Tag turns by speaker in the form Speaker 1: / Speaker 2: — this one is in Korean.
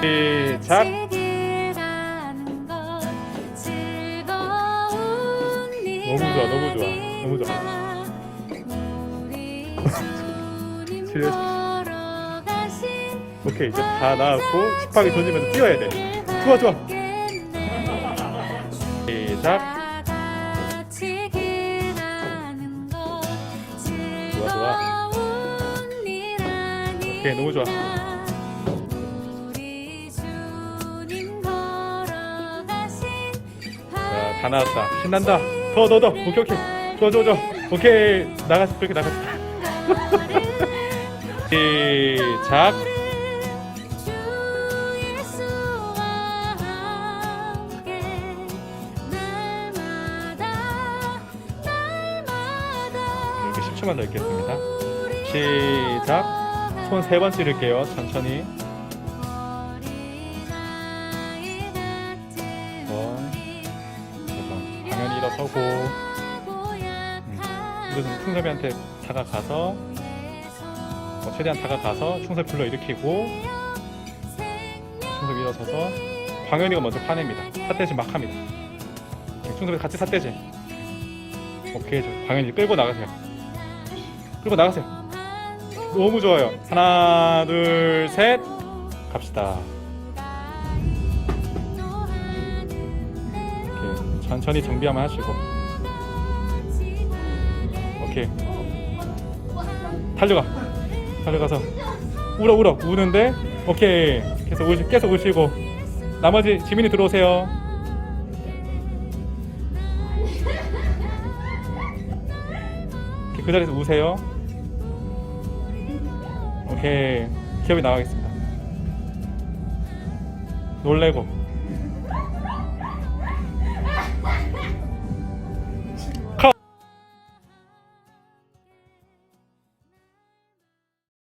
Speaker 1: 시작.
Speaker 2: 너무 좋아, 너무 좋아, 너무 좋아.
Speaker 1: 오케이 이제 다 나왔고 힙하게 던지면서 뛰어야 돼. 좋아 좋아. 시작. 좋아, 좋아. 오케이 너무 좋아. 다 나왔다. 신난다. 더, 더, 더. 오케이, 오케이. 좋아, 좋아, 좋아. 오케이. 나갔어. 그렇게 나갔어. 시작. 이렇게 10초만 더 있겠습니다. 시작. 손 세 번 찌를게요. 천천히. 서 당연히 일어서고. 음. 이것은 충섭이한테 다가가서 어, 최대한 다가가서 충섭 불러 일으키고 충섭 일어서서 광현이가 먼저 파냅니다. 삿대질 막 합니다. 충섭이 같이 삿대질. 오케이, 저 광현이 끌고 나가세요. 끌고 나가세요. 너무 좋아요. 하나, 둘, 셋. 갑시다. 천천히 정비 한번 하시고. 오케이. 달려가. 달려가서 울어 울어 우는데 오케이. 계속 우시 계속 우시고 나머지 지민이 들어오세요. 그 자리에서 우세요. 오케이. 기업이 나가겠습니다. 놀래고